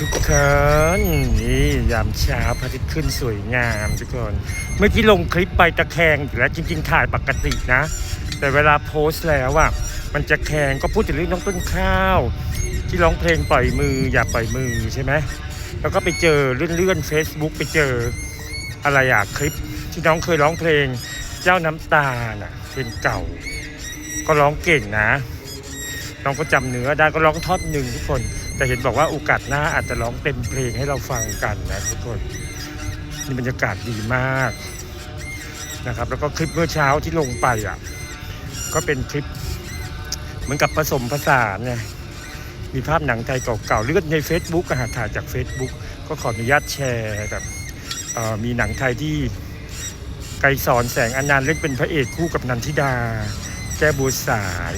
ทุกคนนี่ยามเช้าพระอาทิตย์ขึ้นสวยงามทุกคนเมื่อกี้ลงคลิปไปตะแคงอยู่แล้วจริง ๆ ถ่ายปกตินะ แต่เวลาโพสต์แล้วอะมันจะแคงก็พูดถึงเรื่องน้องต้นข้าว ที่ร้องเพลงปล่อยมืออย่าปล่อยมือใช่ไหมแล้วก็ไปเจอเลื่อนเลื่อนเฟซบุ๊กไปเจออะไรอะคลิปที่น้องเคยร้องเพลงเจ้าน้ำตาน่ะเพลงเก่า ก็ร้องเก่งนะ น้องก็จำเนื้อได้ก็ร้องทอนหนึ่งทุกคน แต่เห็นบอกว่าโอกาสหน้าอาจจะร้องเต็มเพลงให้เราฟังกันนะทุกคนนี่บรรยากาศดีมากนะครับ แล้วก็คลิปเมื่อเช้าที่ลงไปอะ ก็เป็นคลิปเหมือนกับผสมผสานไงมีภาพหนังไทยเก่าๆหรือใน Facebook อะหาถ่ายจาก Facebook ก็ขออนุญาตแชร์แบบมีหนังไทยที่ไกรสอนแสงอนันต์เล่นเป็นพระเอกคู่กับนันทิดา แก้บัวสาย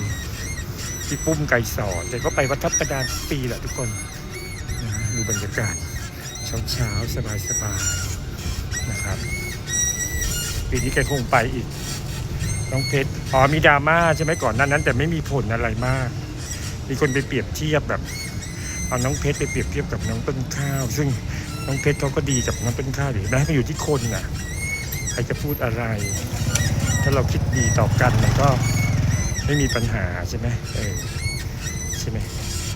ที่ปุ้มไกรสอนแต่ก็ไปวัดทับกระดานปีแหละทุกคนนะดูบรรยากาศเช้าๆสบายๆนะครับ ปีนี้แกคงไปอีกน้องเพชรอ๋อมีดราม่าใช่ไหมก่อนนั้นนั้น แต่ไม่มีผลอะไรมาก มีคนไปเปรียบเทียบแบบ เอาน้องเพชรไปเปรียบเทียบกับน้องต้นข้าว ซึ่งน้องเพชรเขาก็ดีกับน้องต้นข้าวอยู่นะมันอยู่ที่คนน่ะใครจะพูดอะไร ถ้าเราคิดดีต่อกันมันก็ ไม่มีปัญหาใช่ไหมเออใช่ไหม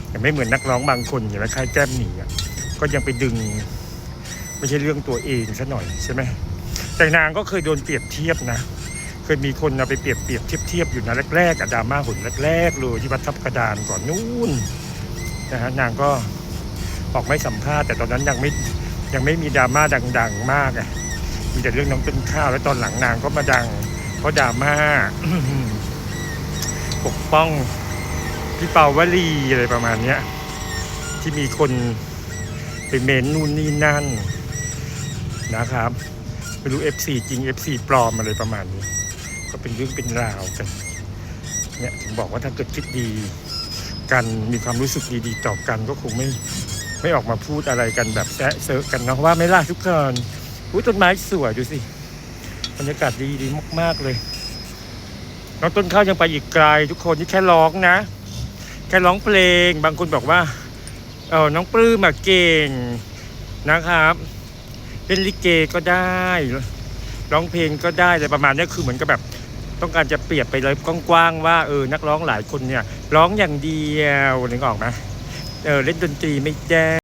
แต่ไม่เหมือนนักร้องบางคนอย่างไรค่ายแก้มหนีอะก็ยังไปดึง ไม่ใช่เรื่องตัวเองซะหน่อยใช่ไหมแต่นางก็เคยโดนเปรียบเทียบนะ เคยมีคนเอาไปเปรียบเปรียบเทียบเทียบอยู่นะแรกๆอะดราม่าหุ่นแรกๆเลยที่วัดทับกระดานก่อนนู่นนะฮะนางก็ออกไม่สัมภาษณ์แต่ตอนนั้นยังไม่ยังไม่มีดราม่าดัง ๆ มากไงมีแต่เรื่องน้องต้นข้าวแล้วตอนหลังนางก็มาดังเพราะดราม่า ปกป้องพี่เปาวลีอะไรประมาณเนี้ยที่มีคนไปเมนนู่นนี่นั่นนะครับไม่รู้ FC จริง FC ปลอมอะไรประมาณนี้ ก็เป็นเรื่องเป็นราวกันเนี่ยถึงบอกว่าถ้าเกิดคิดดีกันมีความรู้สึกดีๆต่อกันก็คงไม่ไม่ออกมาพูดอะไรกันแบบแซะเซอะกันเนาะว่าไม่ล่ะทุกคนอุ้ยต้นไม้สวยดูสิบรรยากาศดีดีมากๆเลย น้องต้นข้าวยังไปอีกไกล ทุกคนนี่แค่ร้องนะ แค่ร้องเพลง บางคนบอกว่าเออน้องปลื้มเก่งนะครับเล่นลิเกก็ได้ร้องเพลงก็ได้แต่ประมาณนี้คือเหมือนกับแบบต้องการจะเปรียบไปเลยกว้างๆว่าเออนักร้องหลายคนเนี่ย ร้องอย่างเดียวนึกออกไหมเออเล่นดนตรีไม่ได้